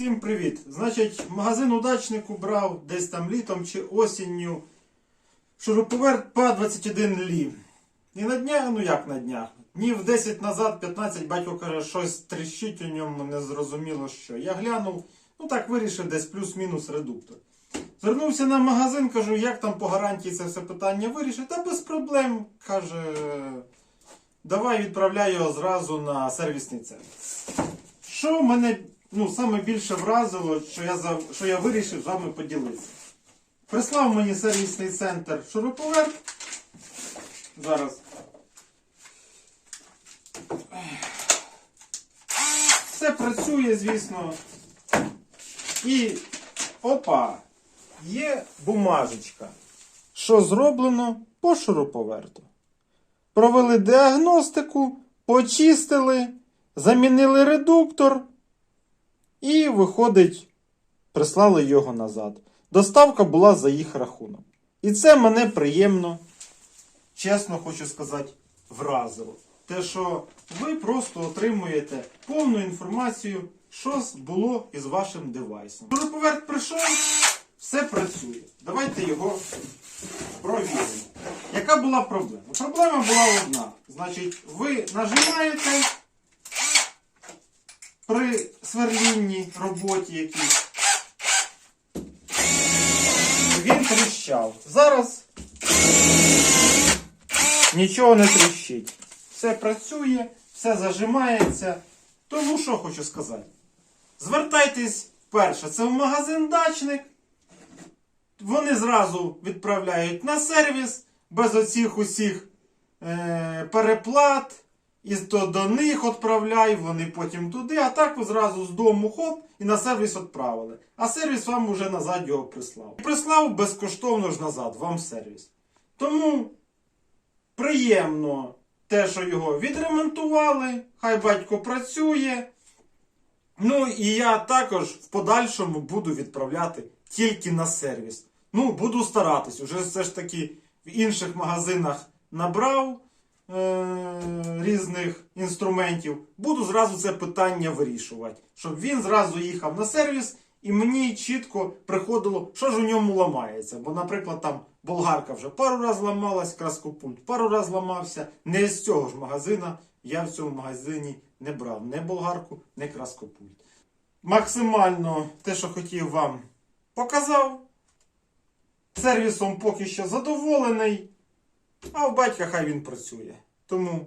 Всім привіт! Значить, магазин удачнику брав десь там літом чи осінню шуруповерт па 21 лі. І на днях, ну як на днях, днів 10 назад, 15, батько каже, щось тріщить у ньому, не зрозуміло що. Я глянув, ну так вирішив десь плюс-мінус редуктор. Звернувся на магазин, кажу, як там по гарантії це все питання вирішить. Та без проблем, каже, давай відправляй його зразу на сервісний центр. Що мене ну, саме більше вразило, що я, за, що я вирішив з вами поділитися. Прислав мені сервісний центр шуруповерт. Зараз. Все працює, звісно. І опа! Є бумажечка, що зроблено по шуруповерту. Провели діагностику, почистили, замінили редуктор і, виходить, прислали його назад. Доставка була за їх рахунок. І це мене приємно, чесно хочу сказати, вразило. Те, що ви просто отримуєте повну інформацію, що було із вашим девайсом. Шуруповерт прийшов, все працює. Давайте його провіримо. Яка була проблема? Проблема була одна. Значить, ви нажимаєте при сверлінній роботі якійсь. Він тріщав. Зараз нічого не тріщить. Все працює, все зажимається. Тому що хочу сказати? Звертайтесь перше, це в магазин дачник. Вони зразу відправляють на сервіс без оцих усіх е, переплат. І то до них відправляй, вони потім туди, а так зразу з дому хоп і на сервіс відправили. А сервіс вам уже назад його прислав. І прислав безкоштовно ж назад, вам сервіс. Тому приємно те, що його відремонтували, хай батько працює. Ну і я також в подальшому буду відправляти тільки на сервіс. Ну, буду старатись. Уже все ж таки в інших магазинах набрав е- різних інструментів. Буду зразу це питання вирішувати. Щоб він зразу їхав на сервіс і мені чітко приходило, що ж у ньому ламається. Бо, наприклад, там болгарка вже пару раз ламалась, краскопульт пару раз ламався. Не з цього ж магазина я в цьому магазині не брав не болгарку, не краскопульт. Максимально те, що хотів вам показав. Сервісом поки що задоволений, а в батька хай він працює. Тому